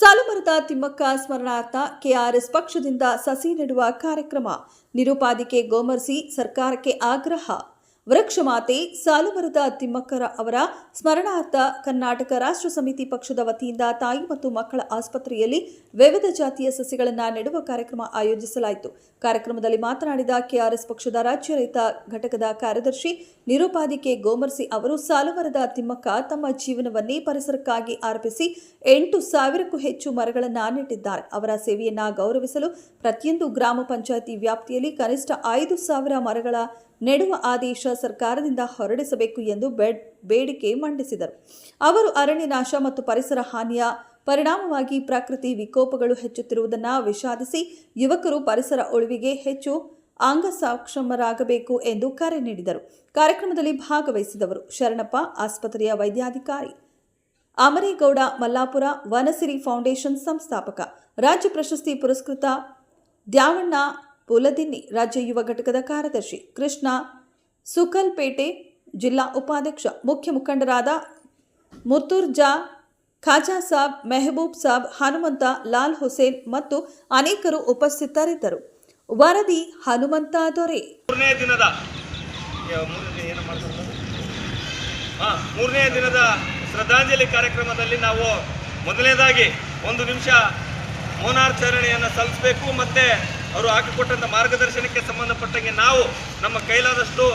ಸಾಲುಮರದ ತಿಮ್ಮಕ್ಕ ಸ್ಮರಣಾರ್ಥ ಕೆಆರ್ಎಸ್ ಪಕ್ಷದಿಂದ ಸಸಿ ನೆಡುವ ಕಾರ್ಯಕ್ರಮ ನಿರುಪಾದಿಕೆ ಗೋಮರ್ಸಿ ಸರ್ಕಾರಕ್ಕೆ ಆಗ್ರಹ ವೃಕ್ಷಮಾತೆ ಸಾಲುಮರದ ತಿಮ್ಮಕ್ಕರ ಅವರ ಸ್ಮರಣಾರ್ಥ ಕರ್ನಾಟಕ ರಾಷ್ಟ್ರ ಸಮಿತಿ ಪಕ್ಷದ ವತಿಯಿಂದ ತಾಯಿ ಮತ್ತು ಮಕ್ಕಳ ಆಸ್ಪತ್ರೆಯಲ್ಲಿ ವಿವಿಧ ಜಾತಿಯ ಸಸಿಗಳನ್ನು ನೆಡುವ ಕಾರ್ಯಕ್ರಮ ಆಯೋಜಿಸಲಾಯಿತು. ಕಾರ್ಯಕ್ರಮದಲ್ಲಿ ಮಾತನಾಡಿದ ಕೆಆರ್ಎಸ್ ಪಕ್ಷದ ರಾಜ್ಯ ರೈತ ಘಟಕದ ಕಾರ್ಯದರ್ಶಿ ನಿರುಪಾದಿಕೆ ಗೋಮರ್ಸಿ ಅವರು ಸಾಲುಮರದ ತಿಮ್ಮಕ್ಕ ತಮ್ಮ ಜೀವನವನ್ನೇ ಪರಿಸರಕ್ಕಾಗಿ ಅರ್ಪಿಸಿ ಎಂಟು ಸಾವಿರಕ್ಕೂ ಹೆಚ್ಚು ಮರಗಳನ್ನು ನೆಟ್ಟಿದ್ದಾರೆ. ಅವರ ಸೇವೆಯನ್ನು ಗೌರವಿಸಲು ಪ್ರತಿಯೊಂದು ಗ್ರಾಮ ಪಂಚಾಯಿತಿ ವ್ಯಾಪ್ತಿಯಲ್ಲಿ ಕನಿಷ್ಠ ಐದು ಸಾವಿರ ಮರಗಳ ನೆಡುವ ಆದೇಶ ಸರ್ಕಾರದಿಂದ ಹೊರಡಿಸಬೇಕು ಎಂದು ಬೇಡ್- ಬೇಡಿಕೆ ಮಂಡಿಸಿದರು. ಅವರು ಅರಣ್ಯ ನಾಶ ಮತ್ತು ಪರಿಸರ ಹಾನಿಯ ಪರಿಣಾಮವಾಗಿ ಪ್ರಕೃತಿ ವಿಕೋಪಗಳು ಹೆಚ್ಚುತ್ತಿರುವುದನ್ನು ವಿಷಾದಿಸಿ ಯುವಕರು ಪರಿಸರ ಉಳಿವಿಗೆ ಹೆಚ್ಚು ಅಂಗಸಾಕ್ಷಮರಾಗಬೇಕು ಎಂದು ಕರೆ ನೀಡಿದರು. ಕಾರ್ಯಕ್ರಮದಲ್ಲಿ ಭಾಗವಹಿಸಿದವರು ಶರಣಪ್ಪ, ಆಸ್ಪತ್ರೆಯ ವೈದ್ಯಾಧಿಕಾರಿ, ಅಮರೇಗೌಡ, ಮಲ್ಲಾಪುರ, ವನಸಿರಿ ಫೌಂಡೇಶನ್ ಸಂಸ್ಥಾಪಕ, ರಾಜ್ಯ ಪ್ರಶಸ್ತಿ ಪುರಸ್ಕೃತ ದ್ಯಾವಣ್ಣ ಪುಲದಿನ್ನಿ ರಾಜ್ಯ ಯುವ ಘಟಕದ ಕಾರ್ಯದರ್ಶಿ ಕೃಷ್ಣ ಸುಕಲ್ಪೇಟೆ ಜಿಲ್ಲಾ ಉಪಾಧ್ಯಕ್ಷ ಮುಖ್ಯ ಮುಖಂಡರಾದ ಮುತ್ತುರ್ಜಾ ಖಾಜಾ ಸಾಬ್, ಮೆಹಬೂಬ್ ಸಾಬ್, ಹನುಮಂತ, ಲಾಲ್ ಹುಸೇನ್ ಮತ್ತು ಅನೇಕರು ಉಪಸ್ಥಿತರಿದ್ದರು. ವರದಿ ಹನುಮಂತ ದೊರೆ. ಮೂರನೇ ದಿನದ ಮೂರನೇ ದಿನದ ಶ್ರದ್ಧಾಂಜಲಿ ಕಾರ್ಯಕ್ರಮದಲ್ಲಿ ನಾವು ಮೊದಲನೇದಾಗಿ ಒಂದು ನಿಮಿಷ ಮೌನಾಚರಣೆಯನ್ನು ಸಲ್ಲಿಸಬೇಕು ಮತ್ತೆ ಅವರು ಹಾಕಿಕೊಟ್ಟಂಥ ಮಾರ್ಗದರ್ಶನಕ್ಕೆ ಸಂಬಂಧಪಟ್ಟಂಗೆ ನಾವು ನಮ್ಮ ಕೈಲಾದಷ್ಟು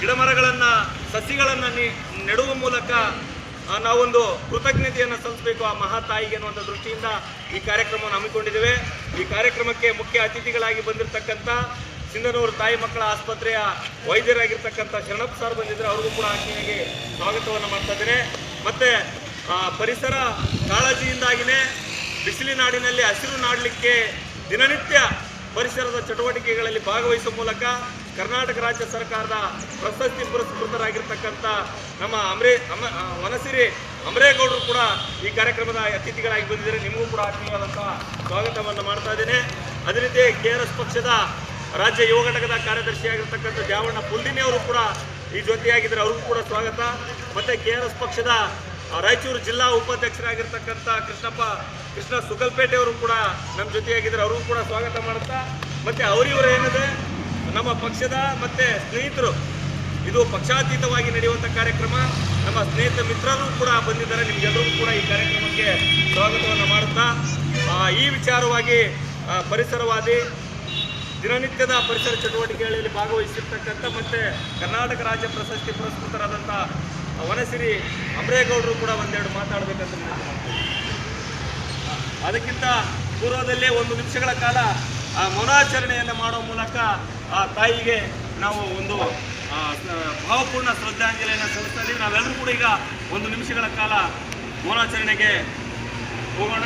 ಗಿಡಮರಗಳನ್ನು, ಸಸಿಗಳನ್ನು ನೆಡುವ ಮೂಲಕ ನಾವೊಂದು ಕೃತಜ್ಞತೆಯನ್ನು ಸಲ್ಲಿಸಬೇಕು ಆ ಮಹಾತಾಯಿಗೆ ಅನ್ನುವಂಥ ದೃಷ್ಟಿಯಿಂದ ಈ ಕಾರ್ಯಕ್ರಮವನ್ನು ಹಮ್ಮಿಕೊಂಡಿದ್ದೇವೆ. ಈ ಕಾರ್ಯಕ್ರಮಕ್ಕೆ ಮುಖ್ಯ ಅತಿಥಿಗಳಾಗಿ ಬಂದಿರತಕ್ಕಂಥ ಸಿಂಧನೂರು ತಾಯಿ ಮಕ್ಕಳ ಆಸ್ಪತ್ರೆಯ ವೈದ್ಯರಾಗಿರ್ತಕ್ಕಂಥ ಶರಣಪ್ಪ ಸರ್ ಬಂದಿದ್ದರೆ. ಅವ್ರಿಗೂ ಕೂಡ ಆತ್ಮೀಯವಾಗಿ ಸ್ವಾಗತವನ್ನು ಮಾಡ್ತಾ ಇದ್ದೇನೆ. ಮತ್ತು ಪರಿಸರ ಕಾಳಜಿಯಿಂದಾಗಿಯೇ ಬಿಸಿಲಿನಾಡಿನಲ್ಲಿ ಹಸಿರು ನಾಡಲಿಕ್ಕೆ ದಿನನಿತ್ಯ ಪರಿಸರದ ಚಟುವಟಿಕೆಗಳಲ್ಲಿ ಭಾಗವಹಿಸುವ ಮೂಲಕ ಕರ್ನಾಟಕ ರಾಜ್ಯ ಸರ್ಕಾರದ ಪ್ರಶಸ್ತಿ ಪುರಸ್ಕೃತರಾಗಿರ್ತಕ್ಕಂಥ ನಮ್ಮ ಅಮರೇ, ಅಮ ವನಸಿರಿ ಅಮರೇಗೌಡರು ಕೂಡ ಈ ಕಾರ್ಯಕ್ರಮದ ಅತಿಥಿಗಳಾಗಿ ಬಂದಿದ್ದಾರೆ. ನಿಮಗೂ ಕೂಡ ಆತ್ಮೀಯವಾದಂತಹ ಸ್ವಾಗತವನ್ನು ಮಾಡ್ತಾ ಇದ್ದೇನೆ. ಅದೇ ರೀತಿ ಕೆ ಆರ್ ಎಸ್ ಪಕ್ಷದ ರಾಜ್ಯ ಯುವ ಘಟಕದ ಕಾರ್ಯದರ್ಶಿಯಾಗಿರ್ತಕ್ಕಂಥ ದ್ಯಾವಣ್ಣ ಪುಲ್ದಿನಿ ಅವರು ಕೂಡ ಈ ಜೊತೆಯಾಗಿದ್ದಾರೆ. ಅವ್ರಿಗೂ ಕೂಡ ಸ್ವಾಗತ. ಮತ್ತು ಕೆ ಪಕ್ಷದ ರಾಯಚೂರು ಜಿಲ್ಲಾ ಉಪಾಧ್ಯಕ್ಷರಾಗಿರ್ತಕ್ಕಂಥ ಕೃಷ್ಣಪ್ಪ, ಕೃಷ್ಣ ಸುಗಲ್ಪೇಟೆ ಅವರು ಕೂಡ ನಮ್ಮ ಜೊತೆಯಾಗಿದ್ದಾರೆ. ಅವರು ಕೂಡ ಸ್ವಾಗತ ಮಾಡುತ್ತಾ, ಮತ್ತು ಅವರಿವರು ಏನಿದೆ? ನಮ್ಮ ಪಕ್ಷದ ಮತ್ತು ಸ್ನೇಹಿತರು. ಇದು ಪಕ್ಷಾತೀತವಾಗಿ ನಡೆಯುವಂಥ ಕಾರ್ಯಕ್ರಮ. ನಮ್ಮ ಸ್ನೇಹಿತ ಮಿತ್ರರು ಕೂಡ ಬಂದಿದ್ದಾರೆ. ನಿಮಗೆಲ್ಲರೂ ಕೂಡ ಈ ಕಾರ್ಯಕ್ರಮಕ್ಕೆ ಸ್ವಾಗತವನ್ನು ಮಾಡುತ್ತಾ ಈ ವಿಚಾರವಾಗಿ ಪರಿಸರವಾದಿ, ದಿನನಿತ್ಯದ ಪರಿಸರ ಚಟುವಟಿಕೆಗಳಲ್ಲಿ ಭಾಗವಹಿಸಿರ್ತಕ್ಕಂಥ ಮತ್ತು ಕರ್ನಾಟಕ ರಾಜ್ಯ ಪ್ರಶಸ್ತಿ ಪುರಸ್ಕೃತರಾದಂಥ ವನಸಿರಿ ಅಮರೇಗೌಡರು ಕೂಡ ಒಂದೆರಡು ಮಾತಾಡಬೇಕಂತ. ಅದಕ್ಕಿಂತ ಪೂರ್ವದಲ್ಲೇ ಒಂದು ನಿಮಿಷಗಳ ಕಾಲ ಆ ಮೌನಾಚರಣೆಯನ್ನು ಮಾಡೋ ಮೂಲಕ ಆ ತಾಯಿಗೆ ನಾವು ಒಂದು ಭಾವಪೂರ್ಣ ಶ್ರದ್ಧಾಂಜಲಿಯನ್ನು ಸಲ್ಲಿಸ್ತಾ ಇದ್ದೀವಿ. ನಾವೆಲ್ಲರೂ ಕೂಡ ಈಗ ಒಂದು ನಿಮಿಷಗಳ ಕಾಲ ಮೌನಾಚರಣೆಗೆ ಹೋಗೋಣ.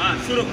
ಹಾಂ ಶುರು.